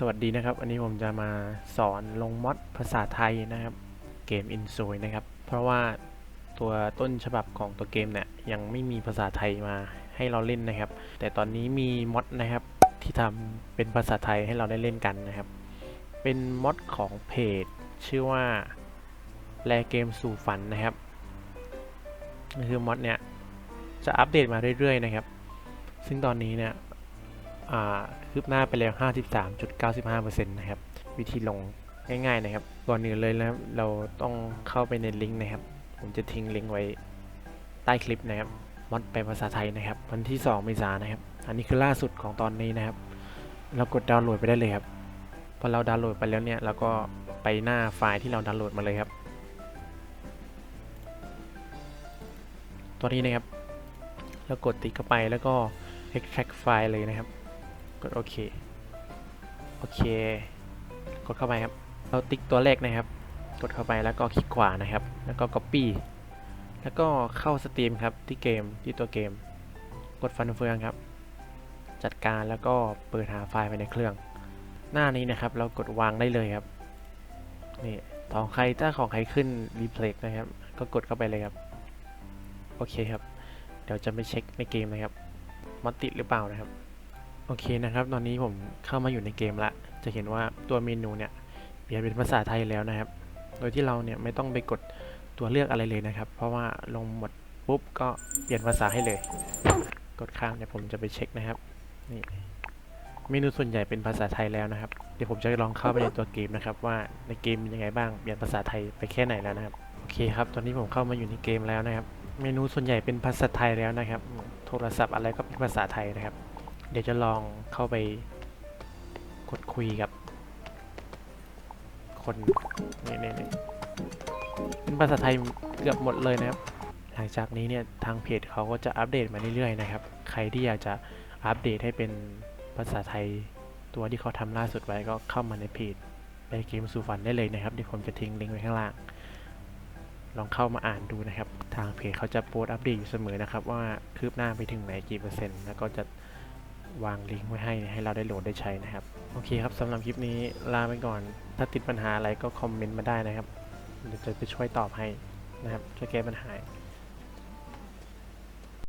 สวัสดีนะครับ วันนี้ผมจะมาสอนลงมอดภาษาไทยนะครับ เกม i n s o นะครับ เพราะว่าตัวต้นฉบับของตัวเกมเนี่ยยังไม่มีภาษาไทยมาให้เราเล่นนะครับ แต่ตอนนี้มีมอดนะครับที่ทำเป็นภาษาไทยให้เราได้เล่นกันนะครับ เป็นมอดของเพจ ชื่อว่าแลเกมสู่ฝันนะครับนี่คือมอดเนี่ยจะอัปเดตมาเรื่อยๆนะครับ ซึ่งตอนนี้เนี่ย คืบหน้าไปแล้ว 53.95%นะครับ วิธีลงง่ายๆนะครับ ก่อนอื่นเลยนะครับเราต้องเข้าไปในลิงก์นะครับ ผมจะทิ้งลิงก์ไว้ใต้คลิปนะครับมอดไปภาษาไทยนะครับ วันที่ 2 เมษายนนะครับ อันนี้คือล่าสุดของตอนนี้นะครับ เรากดดาวน์โหลดไปได้เลยครับ พอเราดาวน์โหลดไปแล้วเนี่ยเราก็ไปหน้าไฟล์ที่เราดาวน์โหลดมาเลยครับ ตัวนี้นะครับ แล้วกดติ๊กเข้าไปแล้วก็ extract ไฟล์เลยนะครับ กดโอเค โอเค กดเข้าไปครับ เราติ๊กตัวแรกนะครับ กดเข้าไปแล้วก็คลิกขวานะครับ แล้วก็ copy แล้วก็เข้าสตรีมครับที่เกมที่ตัวเกม กดฟันเฟืองครับ จัดการแล้วก็เปิดหาไฟล์ไปในเครื่อง หน้านี้นะครับ เรากดวางได้เลยครับ นี่ของใครถ้าของใครขึ้น replay นะครับ ก็กดเข้าไปเลยครับ โอเคครับ เดี๋ยวจะไปเช็คในเกมนะครับมอดติดหรือเปล่านะครับ โอเคนะครับ ตอนนี้ผมเข้ามาอยู่ในเกมละ จะเห็นว่าตัวเมนูเนี่ยเปลี่ยนเป็นภาษาไทยแล้วนะครับ โดยที่เราเนี่ยไม่ต้องไปกดตัวเลือกอะไรเลยนะครับ เพราะว่าลงหมดปุ๊บก็เปลี่ยนภาษาให้เลย กดข้ามเดี๋ยวผมจะไปเช็คนะครับ นี่เมนูส่วนใหญ่เป็นภาษาไทยแล้วนะครับ เดี๋ยวผมจะลองเข้าไปในตัวเกมนะครับ ว่าในเกมเป็นยังไงบ้าง เปลี่ยนภาษาไทยไปแค่ไหนแล้วนะครับ โอเคครับ ตอนนี้ผมเข้ามาอยู่ในเกมแล้วนะครับ เมนูส่วนใหญ่เป็นภาษาไทยแล้วนะครับ โทรศัพท์อะไรก็เป็นภาษาไทยนะครับ เดี๋ยวจะลองเข้าไปกดคุยกับ คนนี่นี่นี่เป็นภาษาไทยเกือบหมดเลยนะครับ หลังจากนี้เนี่ยทางเพจเขาก็จะอัปเดตมาเรื่อยๆนะครับ ใครที่อยากจะอัปเดตให้เป็นภาษาไทยตัวที่เขาทำล่าสุดไว้ก็เข้ามาในเพจไปเกมสู่ฝันได้เลยนะครับเดี๋ยวผมจะทิ้งลิงก์ไว้ข้างล่าง ลองเข้ามาอ่านดูนะครับ ทางเพจเขาจะโพสต์อัปเดตอยู่เสมอนะครับ ว่าคืบหน้าไปถึงไหนกี่เปอร์เซ็นต์ แล้วก็จะ วางลิงก์ไว้ให้ให้เราได้โหลดได้ใช้นะครับ โอเคครับสำหรับคลิปนี้ลาไปก่อน ถ้าติดปัญหาอะไรก็คอมเมนต์มาได้นะครับเดี๋ยวจะไปช่วยตอบให้นะครับช่วยแก้ปัญหา